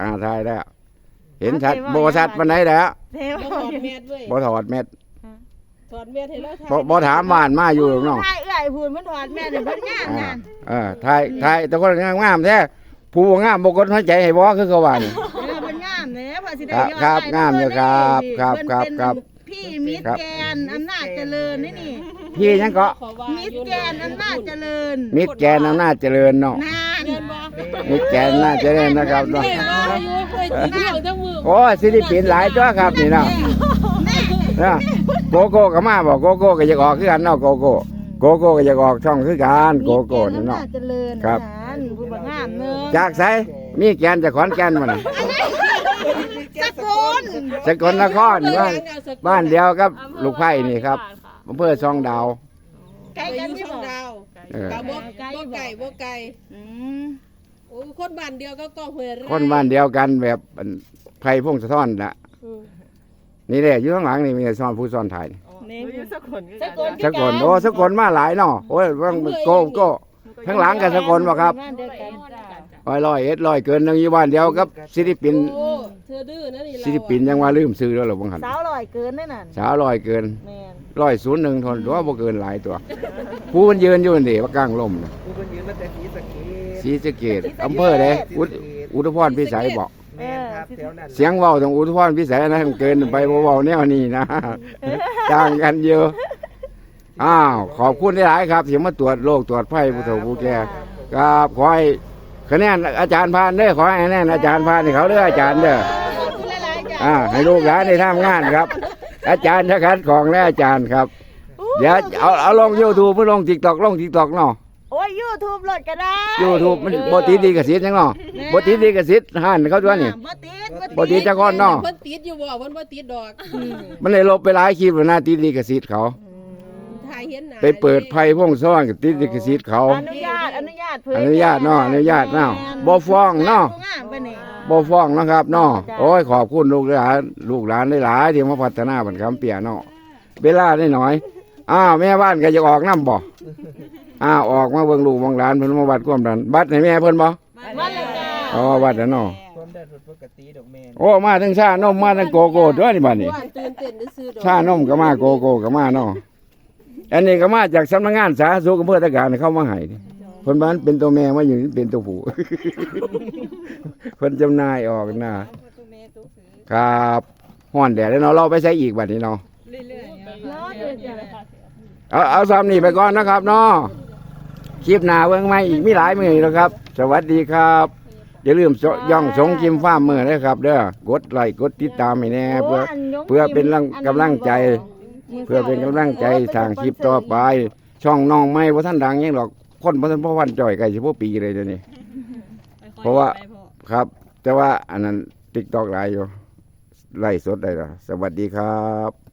อ่าทายแล้ว เห็นชัดโบชัดปันไหนแล้วเทวบ่ถอดแมสเว้ยบ่ถอดเม็ดถอดแมสให้เราถ่ายบ่บ่ถามบ้านมาอยู่หรอกเนาะทายเอื้อยพูนมันถอดแม่เดี๋ยวเพิ่นงามอ่างานเออทายทายแต่คนงามๆแท้ผู้บ่งามบ่กดหัวใจให้บ่คือเขาว่านี่เออเพิ่นงามเด้อพอสิได้ครับยอดครับไลค์งามอยู่ครับครับเพิ่นครับเป็นครับพี่มิตรแกนอำนาจเจริญนี่นี่พี่ยังก็ขอว่ามิตรแกนอำนาจเจริญมิตรแกนอำนาจเจริญเนาะนานเดินบ่ มิตรแกนอำนาจเจริญนะครับเนาะเด้ว่าอยู่เคยสิเที่ยวทั้งมือโอ้ศิลปินหลายตัวครับนี่เนาะนะโกโก้ก็มาบอกโกโก้ก็อยากออกคือกันเนาะโกโก้โกโก้ก็อยากออกช่องคือกันโกโก้นี่มิตรแกนอำเนาะนาจเจริญครับนานผู้บ่งามเด้อจากไสมีแกนจากขอนแก่นมาน่ะสกุลสกลนครบ้านบ้านเดียวกับ ลูกไผ่นี่ครับอำเภอซองดาวใกล้ไปอกันยู่ที่ช่องบ่ดาวเออกะบ่บ่ไก่บ่ไก่อืม โอ้คนบ้านเดียวก็ก็ห้วยไร่คนบ้านเดียวกันแบบอันไผ่พงศธรน่ะอืมนี่แหละอยู่ข้างหลังนี่มีซ้อนผู้ซ้อนถ่ายนี่อยู่สกลสกุลสกลโอ้สกลมาหลายเนาะโอ้ยว่างโก้โก้ ข้างหลังกับสกลบ่ครับานเดียวกันจ้าร้อยร้อยเอ็ดร้อยเกินหนึงอยู่บ้านเดียวกับศิลปินโอ้เธอดื้อนะนี่เราศิลปินยังว่าลืมซื้อแล้วหรอบังหันสาวลอยเกินได้นั่นสาวร้อยเกินแม่นร้อยศูนย์หนึ่งทนตัวบ่เกินหลายตัวผู้มันยืนอยู่นี่ว่ากลางลมน่ะ ศรีสะเกดอำเภอใดอุดอุทุพรพิสัยบอก แม่นครับแถวนั้นเสียงเว้าของอุทุพรพิสัยนะมันเกินไปบ่เว้าแนวนี้นะ ต่างกันเยอะอ้าวขอบคุณหลายๆครับที่มาตรวจโรคตรวจไข้ผู้เฒ่าผู้แก่ครับขอให้คะแนนอาจารย์พานเด้อขอให้คะแนนอาจารย์พานให้เขาเด้ออาจารย์เด้อขอบคุณหลายๆจ้าอ่าให้ลูกหลานได้ทำงานครับ อาจารย์จะคัดของและอาจารย์ครับ เดี๋ยวเอาเอาลงยูทูบลงทิกตอกลงทิกตอกเนาะ โอ้ยยูทูบโหลดก็ได้ยูทูบมันบติดดีกับสิทธิ์จังเนาะบติดดีกับสิทธิ์หันเขาด้วยนี่บ่ติดบ่ติดจักคนเนาะเพิ่นติดอยู่บ่เพิ่นบ่ติดดอกมันเลยลบไปหลายคลิปแล้วนะติดดีกับสิทธิ์เขาถ่ายเห็นหน้าไปเปิดไพ่พงซ้อนกับติดดีกับสิทธิ์เขาอนุญาตอนุญาตเผยอนุญาตเนาะอนุญาตเนาะบ่ฟ้องเนาะงามไปนี่บ่ฟ้องนะครับเนาะโอ้ยขอบคุณลูกหลานลูกหลานหลายๆที่มาพัฒนาบันคำเปียเนาะเวลาได้หน่อยอ้าวแม่บ้านก็จะออกน้ำบ่ อ้าวออกมาเบิ่งลูกเบิ่งหลานเพิ่นมาวัดความดันบัดให้แม่เพิ่นบ่วันละจ้าอ๋อวัดน่ะเนาะความได้ผลปกติดอกแม่นโอ้มาทั้งชานมมาทั้งโกโก้ด้วยนี่บัดนี้ว่าตื่นเต้นซื่อๆดอกชานมก็มาโกโก้ก็มาเนาะอันนี้ก็มาจากสำนักงานสาธารณสุขอำเภอตะการเข้ามาให้นี่เพิ่นบ้านเป็นตัวแม่มาอยู่นี่เป็นตัวผู้เพิ่นจำหนายออกนะครับฮ้อนแดดแล้วเนาะเราไปใช้อีกบัดนี้เนาะรอดเลยจ้าเอาเอาซ้ำนี่ไปก่อนนะครับเนาะ คลิปหน้าเบิ่งใหม่อีกมีหลายมื้อแล้วครับ สวัสดีครับ อย่าลืมสย่องสงกิมฟ้าร์มมือนะครับเด้อกดไลค์กดติดตามให้แน่เพื่อ เพื่อเป็นกำลังกำลังใจ เพื่อเป็นกำลังใจทางคลิปต่อไป ช่องน้องไม่ว่าท่านดังยังหรอกคนพระท่านพ่อวันจ่อยไก่เฉพาะปีเลยเดี๋ยวนี้ เพราะว่า ครับ แต่ว่าอันนั้นติ๊กตอกไลน์อยู่ไล่สดได้แล้วสวัสดีครับ